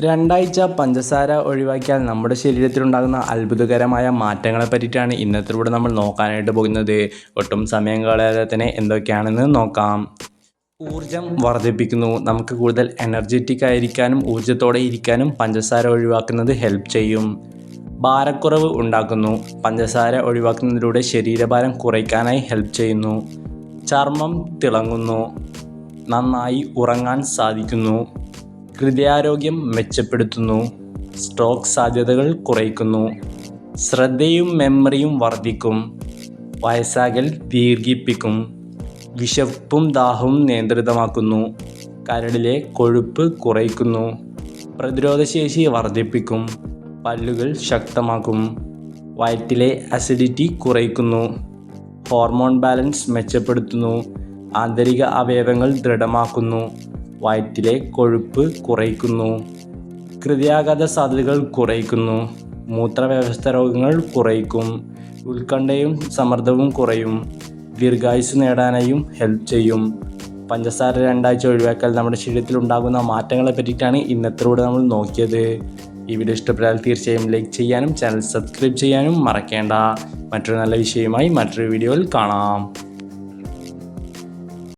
രണ്ടാഴ്ച പഞ്ചസാര ഒഴിവാക്കിയാൽ നമ്മുടെ ശരീരത്തിലുണ്ടാകുന്ന അത്ഭുതകരമായ മാറ്റങ്ങളെ പറ്റിയിട്ടാണ് ഇന്നത്തെ നമ്മൾ നോക്കാനായിട്ട് പോകുന്നത്. ഒട്ടും സമയം കളയാതെ തന്നെ എന്തൊക്കെയാണെന്ന് നോക്കാം. ഊർജം വർദ്ധിപ്പിക്കുന്നു. നമുക്ക് കൂടുതൽ എനർജറ്റിക് ആയിരിക്കാനും ഊർജത്തോടെ ഇരിക്കാനും പഞ്ചസാര ഒഴിവാക്കുന്നത് ഹെൽപ്പ് ചെയ്യും. ഭാരക്കുറവ് ഉണ്ടാക്കുന്നു. പഞ്ചസാര ഒഴിവാക്കുന്നതിലൂടെ ശരീരഭാരം കുറയ്ക്കാനായി ഹെൽപ്പ് ചെയ്യുന്നു. ചർമ്മം തിളങ്ങുന്നു. നന്നായി ഉറങ്ങാൻ സാധിക്കുന്നു. ഹൃദയാരോഗ്യം മെച്ചപ്പെടുത്തുന്നു. സ്ട്രോക്ക് സാധ്യതകൾ കുറയ്ക്കുന്നു. ശ്രദ്ധയും മെമ്മറിയും വർദ്ധിക്കും. വയസ്സാകൽ ദീർഘിപ്പിക്കും. വിശപ്പും ദാഹവും നിയന്ത്രിതമാക്കുന്നു. കരളിലെ കൊഴുപ്പ് കുറയ്ക്കുന്നു. പ്രതിരോധശേഷി വർദ്ധിപ്പിക്കും. പല്ലുകൾ ശക്തമാക്കും. വയറ്റിലെ അസിഡിറ്റി കുറയ്ക്കുന്നു. ഹോർമോൺ ബാലൻസ് മെച്ചപ്പെടുത്തുന്നു. ആന്തരിക അവയവങ്ങൾ ദൃഢമാക്കുന്നു. വയറ്റിലെ കൊഴുപ്പ് കുറയ്ക്കുന്നു. ഹൃദയാഘാത സാധ്യതകൾ കുറയ്ക്കുന്നു. മൂത്രവ്യവസ്ഥ രോഗങ്ങൾ കുറയ്ക്കും. ഉത്കണ്ഠയും സമ്മർദ്ദവും കുറയും. ദീർഘായുസ് നേടാനായും ഹെൽപ്പ് ചെയ്യും. പഞ്ചസാര രണ്ടാഴ്ച ഒഴിവാക്കൽ നമ്മുടെ ശരീരത്തിൽ ഉണ്ടാകുന്ന മാറ്റങ്ങളെ പറ്റിയിട്ടാണ് ഇന്നത്തിലൂടെ നമ്മൾ നോക്കിയത്. ഈ വീഡിയോ ഇഷ്ടപ്പെട്ടാൽ തീർച്ചയായും ലൈക്ക് ചെയ്യാനും ചാനൽ സബ്സ്ക്രൈബ് ചെയ്യാനും മറക്കേണ്ട. മറ്റൊരു നല്ല വിഷയമായി മറ്റൊരു വീഡിയോയിൽ കാണാം.